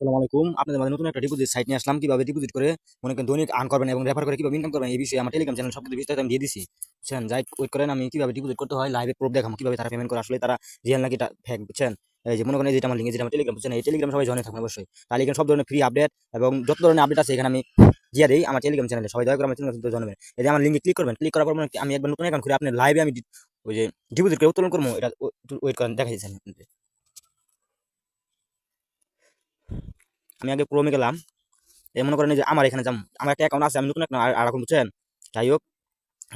আসসালামু আলাইকুম। আপনাদের মাঝে নতুন একটা ডিপোজিট সাইট নিয়ে আসলাম। কীভাবে ডিপোজিট করে মনে করেন দৈনিক আর্ন করবেন এবং রেফার করে কীভাবে ইনকাম করবেন এই বিষয়ে আমার টেলিগ্রাম চ্যানেল সবকিছু বিস্তারিত আমি দিয়ে দিছি। বুঝছেন? যাই ওয়েট করেন, আমি কীভাবে ডিপোজিট করতে হয় লাইভে প্রুফ দেখাম কীভাবে তারা পেমেন্ট করে। আসলে তারা রিয়েল নাকি ফেক বুঝছেন? এই যে মনে করেন যেটা আমার লিঙ্ক যেটা আমার টেলিগ্রাম বুঝছেন? এই টেলিগ্রাম সবাই জয়েন থাকবেন অবশ্যই। তাহলে এখানে সব ধরনের ফ্রি আপডেট এবং যত ধরনের আপডেট আছে এখানে আমি দিয়ে দিই আমার টেলিগ্রাম চ্যানেলে সবাই দয়া করে আমার চ্যানেল জানবেন এই আমার লিঙ্কে ক্লিক করবেন ক্লিক করার পর আমি একবার নতুন অ্যাকাউন্ট করে আপনার লাইভে আমি ওই যে ডিপোজিট করে উত্তোলন করব। এটা ওয়েট করেন দেখা যাচ্ছে আমি আগে ক্রোমে গেলাম এই মনে করেন যে আমার এখানে যাম আমার একটা অ্যাকাউন্ট আছে, আমি আর এখন, বুঝছেন? যাই হোক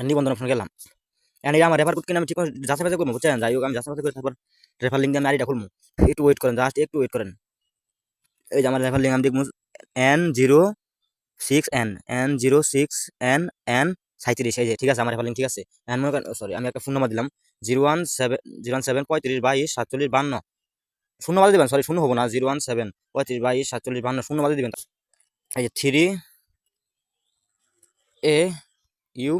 নিবন্ধন অপশন গেলাম। এনে আমার রেফার কিনে আমি ঠিক যাচাই বাছাই করব, বুঝছেন? যাই হোক, আমি যাচাই বাছাই করে তারপর রেফার লিঙ্ক আমি আইডিটা খুলবো। একটু ওয়েট করেন জাস্ট একটু ওয়েট করেন। এই যে আমার রেফার লিঙ্ক আমি দেখব N zero six N N zero six N N সাঁত্রিশ এই যে, ঠিক আছে? আমার রেফার লিঙ্ক ঠিক আছে। এন মনে করেন সরি আমি একটা ফোন নাম্বার দিলাম zero one seven zero one seven পঁয়ত্রিশ, বাইশ, সাতচল্লিশ, বান্ন। শূন্য বাদে দেবেন সরি শূন্য হব না জিরো ওয়ান সেভেন পঁয়ত্রিশ, বাইশ, সাতচল্লিশ বান্ন শূন্য বাদে দিবেন। এই যে three A U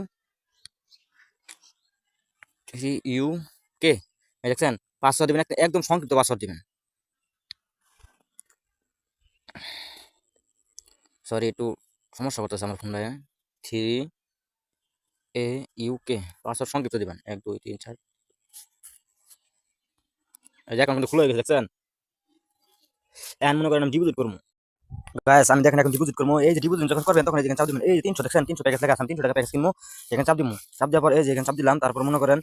three U K দেখছেন? পাসওয়ার্ড দিবেন একদম সংক্ষিপ্ত পাসওয়ার্ড দিবেন। সরি একটু সমস্যা করতেছে আমার ফোনটা three A U K password সংক্ষিপ্ত দিবেন। এক, দুই, তিন, চার মনে আমি এই দেওয়ার দিলাম, তারপর মনে করেন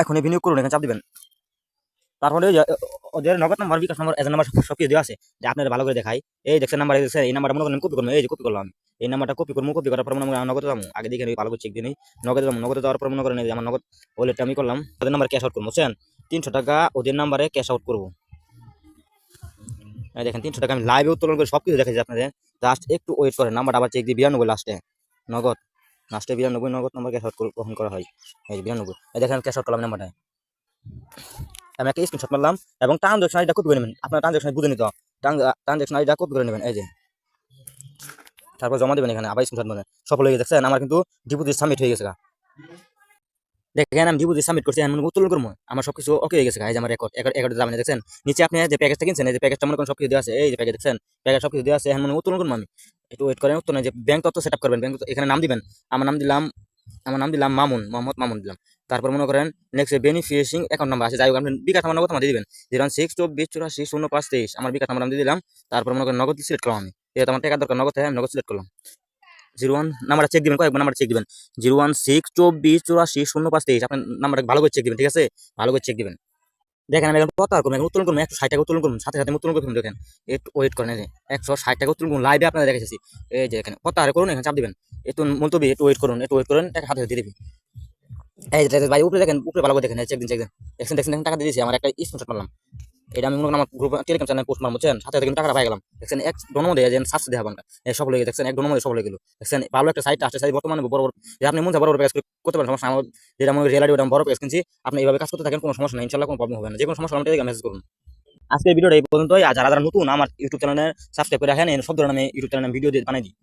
এখন বিনিয়োগ করুন, এখানে চাপ দিবেন। তারপরে ওদের নগদ নাম্বার বিকাশ নম্বর নাম্বার সব কিছু আছে, যে আপনারা ভালো করে দেখাই। এই দেখছেন নাম্বার দেখছেন, এই নাম্বারটা মনে করেন কপি করব এই যে কপি করলাম। এই নাম্বারটা কপি করব কপি করার পর মনে করেন নগদ যাব। আগে দেখে ভালো চেক নগদে যাব, নগদে যাওয়ার পর মনে করেন আমার নগদ ওয়ালেটটা আমি করলাম। ওদের নাম্বার ক্যাশ আউট করব তিনশো টাকা ওদের নাম্বারে ক্যাশ আউট করব। দেখেন, তিনশো টাকা আমি লাইভে উত্তোলন করে সব কিছু দেখাচ্ছি আপনাদের। জাস্ট একটু ওয়েট করেন নাম্বারটা আবার চেক দিয়ে বিরানব্বই লাস্টে নগদ। লাস্টে বিরানব্বই নগদ নাম্বার ক্যাশ আউট গ্রহণ করা হয়। এই বিরানব্বই। দেখেন ক্যাশ আউট করলাম নাম্বারটা আমি একটা স্ক্রিনশট মারলাম, এবং ট্রানজাকশন আইডিটা কপি করে নেবেন। আপনার ট্রানজাকশন বুঝে নিতে ট্রানজাকশন আইডিটা কপি করে নেবেন, এই যে। তারপর জমা দেবেন এখানে, আবার স্ক্রিনশট মানে সফল হয়ে গেছে আমার কিন্তু ডিপোজিট সাবমিট হয়ে গেছে। দেখেন আমি ডিপোজিট সাবমিট করছি, আমি উত্তোলন করব। আমার সবকিছু ওকে হয়ে গেছে গা। এই যে আমার রেকর্ড রেকর্ড যাবেন দেখছেন? নিচে আপনি যে প্যাকেজটা কিনছেন, এই যে প্যাকেজটা মনে করেন সবকিছু দেওয়া আছে, এই যে প্যাকেজ দেখছেন? প্যাকেজ সবকিছু দেওয়া আছে, এখন মনে উত্তোলন করব আমি। একটু ওয়েট করেন, উত্তোলন যে ব্যাংক তথ্য সেট আপ করবেন ব্যাংক এখানে নাম দিবেন। আমার নাম দিলাম, আমার নাম দিলাম মামুন, মোহাম্মদ মামুন দিলাম। তারপর মনে করেন নেক্সট বেনিফিশিং অ্যাকাউন্ট নাম্বার আছে, যাই হোক, আপনি বিকাশ আমার আমার দিয়ে দিবেন। জিরো সিক্স চব্বিশ, চুরাশি, শূন্য পাঁচ, তেইশ, আমার বিকাশ নাম্বার নাম দিয়ে দিলাম। তারপর মনে করেন নগদ সিলেক্ট করলাম আমি। যেহেতু আমার টাকা দরকার, নগদ হ্যাঁ নগদ সিলেক্ট করলাম। জিরো ওয়ান নাম্বারটা চেক দিবেন, কয়েকবার নাম্বার চেক দিবেন। জিরো ওয়ান সিক্স চব্বিশ চুরাশি শূন্য পাঁচ তেইশ আপনার নাম্বারটা ভালো করে চেক দিবেন, ঠিক আছে? ভালো করে চেক দিবেন। দেখেন আমি কত আর এখন উত্তোলন করব, একশো ষাট টাকা উত্তোলন করুন সাথে সাথে উত্তোলন করবেন দেখেন। একটু ওয়েট করেন, এই একশো ষাট টাকা উত্তোলন করুন লাইভে আপনারা দেখেছি এই যে এখানে কত আর করুন, এখানে চাপ দিবেন। একটু মন্তব্য একটু ওয়েট করুন, একটু ওয়েট করুন, টাকা হাতে দিয়ে দিবি। এই যে ভাই, উপরে দেখেন, উপরে ভালো করে দেখেন চেক দিন চেক দিন। দেখছেন দেখেন টাকা দিয়ে দিয়েছি, আমার একটা স্ক্রিনশট মারলাম। এটা আমি মনে আমার গ্রুপ টেলিগ্রাম চ্যানেল পোস্ট মারবো, বুঝছেন? সাথে কিন্তু টাকাটা পাই গেলাম। দেখছেন, এক ডোনো মধ্যে যেন সাতশো দেখাবেন এই সফল হয়ে দেখছেন, এক ডোনো সফল হয়ে গেল। দেখছেন, ভালো একটা সাইট আসছে সাইট বর্তমানে বড় বড় যে আপনি মন বড় বড় প্যাকেজ করতে পারেন সমস্যা আমার যেটা আমি রিয়েলাইটি ওটা বড় প্যাকেজ কিনছি। আপনি এইভাবে কাজ করতে থাকেন, কোনো সমস্যা নেই। ইনশাল্লাহ কোনো প্রবলেম হবে না। যে কোনো সমস্যা আমাকে মেসেজ করুন। আজকের ভিডিওটা এই পর্যন্তই। আর যারা নতুন আমার ইউটিউব চ্যানেলে সাবস্ক্রাইব করে রাখেন সব ধরনের আমি ইউটিউব চ্যানেলে ভিডিও দিয়ে বানাই দিই।